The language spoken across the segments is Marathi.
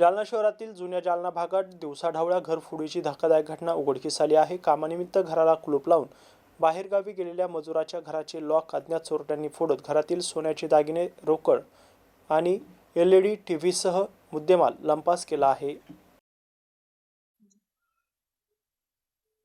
जालना शहरातील जुन्या जालना भागात दिवसाढवळ्या घरफोडीची धक्कादायक घटना उघडकीस आली आहे. कामानिमित्त घराला कुलूप लावून बाहेरगावी गेलेल्या मजुराच्या घराचे लॉक अज्ञात चोरट्यांनी फोडत घरातील सोन्याचे दागिने रोकड आणि एल ई डी टी व्हीसह मुद्देमाल लंपास केला आहे.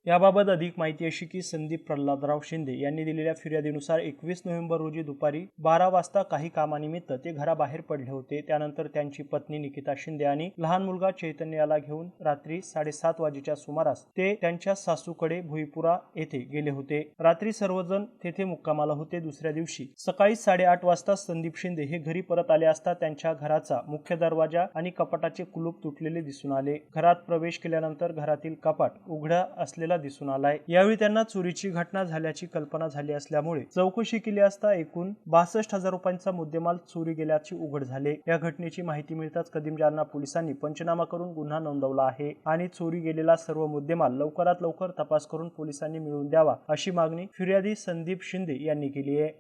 याबाबत अधिक माहिती अशी की संदीप प्रल्हादराव शिंदे यांनी दिलेल्या फिर्यादीनुसार एकवीस नोव्हेंबर रोजी दुपारी बारा वाजता काही कामानिमित्त ते घराबाहेर पडले होते. त्यानंतर त्यांची पत्नी निकिता शिंदे आणि लहान मुलगा चैतन्य याला घेऊन रात्री साडेसात वाजेच्या सुमारास ते त्यांच्या सासूकडे भुईपुरा येथे गेले होते. रात्री सर्वजण तेथे मुक्कामाला होते. दुसऱ्या दिवशी सकाळी साडेआठ वाजता संदीप शिंदे हे घरी परत आले असता त्यांच्या घराचा मुख्य दरवाजा आणि कपाटाचे कुलूप तुटलेले दिसून आले. घरात प्रवेश केल्यानंतर घरातील कपाट उघडा असलेला दिसून आलाय. यावेळी त्यांना चोरीची घटना झाल्याची कल्पना झाली असल्यामुळे चौकशी केली असता एकूण बासष्ट हजार रुपयांचा मुद्देमाल चोरी गेल्याचे उघड झाले. या घटनेची माहिती मिळताच कदीम जालना पोलिसांनी पंचनामा करून गुन्हा नोंदवला आहे आणि चोरी गेलेला सर्व मुद्देमाल लवकरात लवकर तपास करून पोलिसांनी मिळवून द्यावा अशी मागणी फिर्यादी संदीप शिंदे यांनी केली आहे.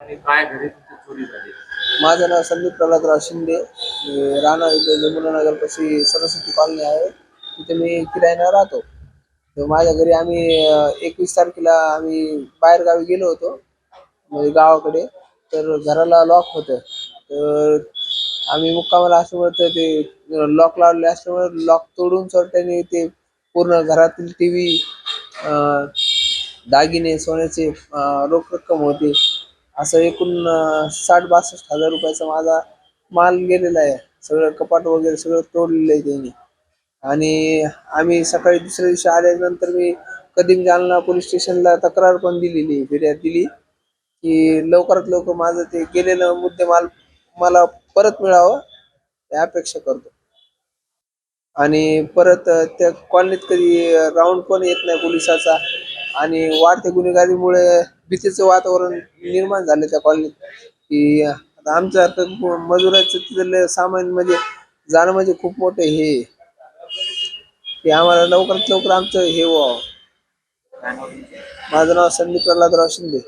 आणि काय घरी तुमची चोरी झाली? माझं नाव संदीप प्रल्हादराव शिंदे. राहणार इथे यमुनानगर पाशी सरस्वती कॉलनी आहे. तिथे मी किरायानं राहतो. तर माझ्या घरी आम्ही एकवीस तारखेला आम्ही बाहेर गावी गेलो होतो म्हणजे गावाकडे. तर घराला लॉक होतं. तर आम्ही मुक्कामाला असल्यामुळे तर ते लॉक लावले असल्यामुळे लॉक तोडून चोरट्याने ते पूर्ण घरातील टी व्ही दागिने सोन्याचे रोख रक्कम होती. असं एकूण साठ बासष्ट हजार रुपयाचा माझा माल गेलेला आहे. सगळं कपाट वगैरे सगळं तोडलेलं आहे त्यांनी. आणि आम्ही सकाळी दुसऱ्या दिवशी आल्यानंतर मी कदीम जालना पोलीस स्टेशनला तक्रार पण दिलेली आहे, फिर्याद दिली. की लवकरात लवकर माझं ते गेलेलं मुद्देमाल मला परत मिळावं या अपेक्षा करतो. आणि परत त्या कॉलनीत कधी राऊंड पण येत नाही पोलिसाचा आणि वाढत्या गुन्हेगारीमुळे भीतीचं वातावरण निर्माण झालं त्या कॉलनीत. की आता आमचं आता मजुराचं तिथलं सामान म्हणजे जाणं म्हणजे खूप मोठं हे आहे. की आम्हाला लवकरात लवकर आमचं हे व्हावं काय नाव तुमचं? माझं नाव संदीप प्रल्हादराव शिंदे